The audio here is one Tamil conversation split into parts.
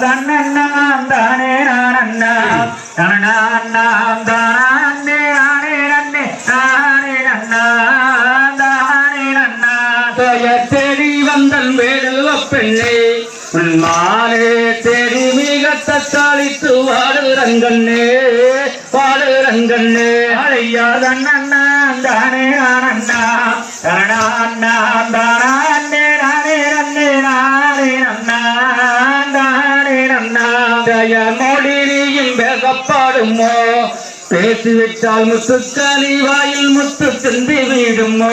தன்னண்ணாம் தானே நானண்ணாம் தனநான்னாம் தானே நானே நன்னே. நானே தானே நன்னா. பெயர் தேடி வந்தன் வேடுவ பெண்ணே. உன் மாலே தேடி மிக தத்தாளித்து வாடுறங்கண்ணே வாடுறங்கண்ணே ஐயா தன்னண்ணாம் தானே ஆதாய பெயர் மொழி நீயும் பேசப்பாடுமோ பேசிவிட்டால் முத்துக்களி வாயில் முத்து சிந்தி வீடுமோ?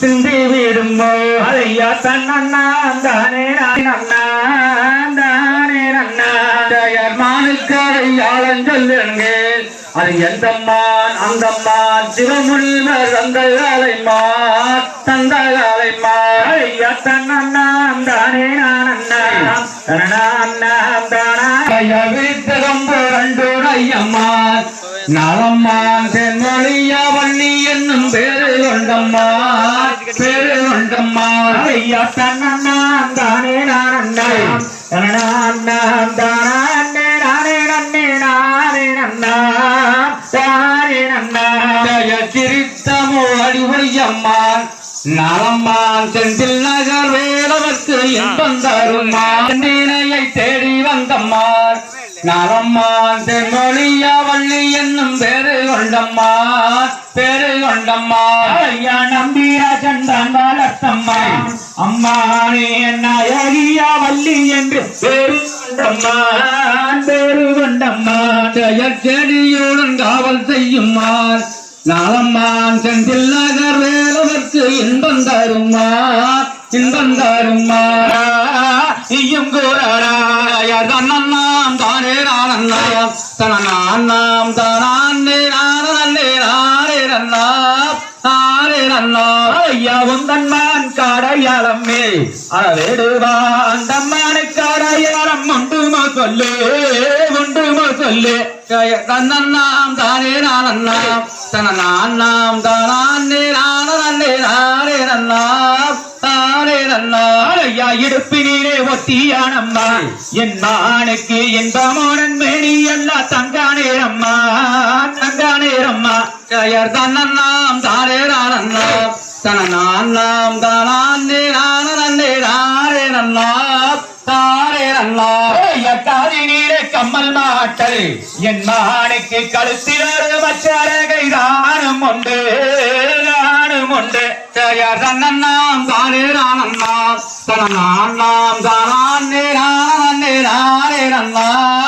சிந்தி விடுமோ? ஐயா தன்னண்ணாம் தானே அண்ணா நன்னாம் தானே நன்னாம் பெயர் மானுக்கரை ஆளஞ்சொல்லுங்க அது எந்தம்மான் அந்தம்மான் சிவமுனிவர் தந்தகாலைமான் தந்தகாலைமான் ஐயா தன்னண்ணாம் தானே நான் அண்ணா. தானா வீட்டகம்பு தென்மொழியா வள்ளி என்னும் பேரு கொண்டம்மான் பேரு கொண்டம்மான் ஐயா தன்னண்ணாம் தானே நானண்ணாம் தனநான்னாம் தானே நானே நன்னே நானே நன்னாம் தானே நலம்மான் செந்தில் நகர் வேலவர்க்கு இன்பம் தேடி வந்தம்மா. நலம்மான் தென்மொழியா வள்ளி என்னும் பேரு கொண்டம்மா பேரு கொண்டம்மா. ஐயா நம்பிராஜன் தான் வளர்த்தம்மா. அம்மானே நாயகியா வள்ளி என்று பேரு கொண்டம்மா பேரு கொண்டம்மா. ஜெயர் செடியுடன் காவல் செய்யும்மா நாளம்மான் செந்தில் நகர் வேலவர்க்கு இன்பம் தருமா இன்பம் தருமா தன்னாம் தானே நானண்ணாம் தனநாம் தானே நானே நானே நன்னாம் நானே நன்னாம் ஐயா உந்தன்மான் காடையாளம்மே அவேடுவான் தம்மானுக்கு உண்டுமா சொல்லு உண்டுமா சொல்லு தன்னாம் தானே நன்னாம் ஐயா இடுப்பினே ஒத்தியானம்மா என் மானுக்கு என்பமோனன் மேனி எல்லாம் தங்கானே அம்மா தங்கானே அம்மா ஜயர் தன்னாம் தானே நானண்ணாம் தனநாம் தானே நானே நானே நன்னாம். தானே நன்னாம். ஐயா காதினீரே கம்மல் மாட்டல். என் மானுக்கு கழுத்திலோடு மச்சரகை தானும் உண்டு தானும் உண்டு. ஜயர் தன்னாம் தானே நானண்ணாம் தனநாம் தானே நானே நானே நன்னாம்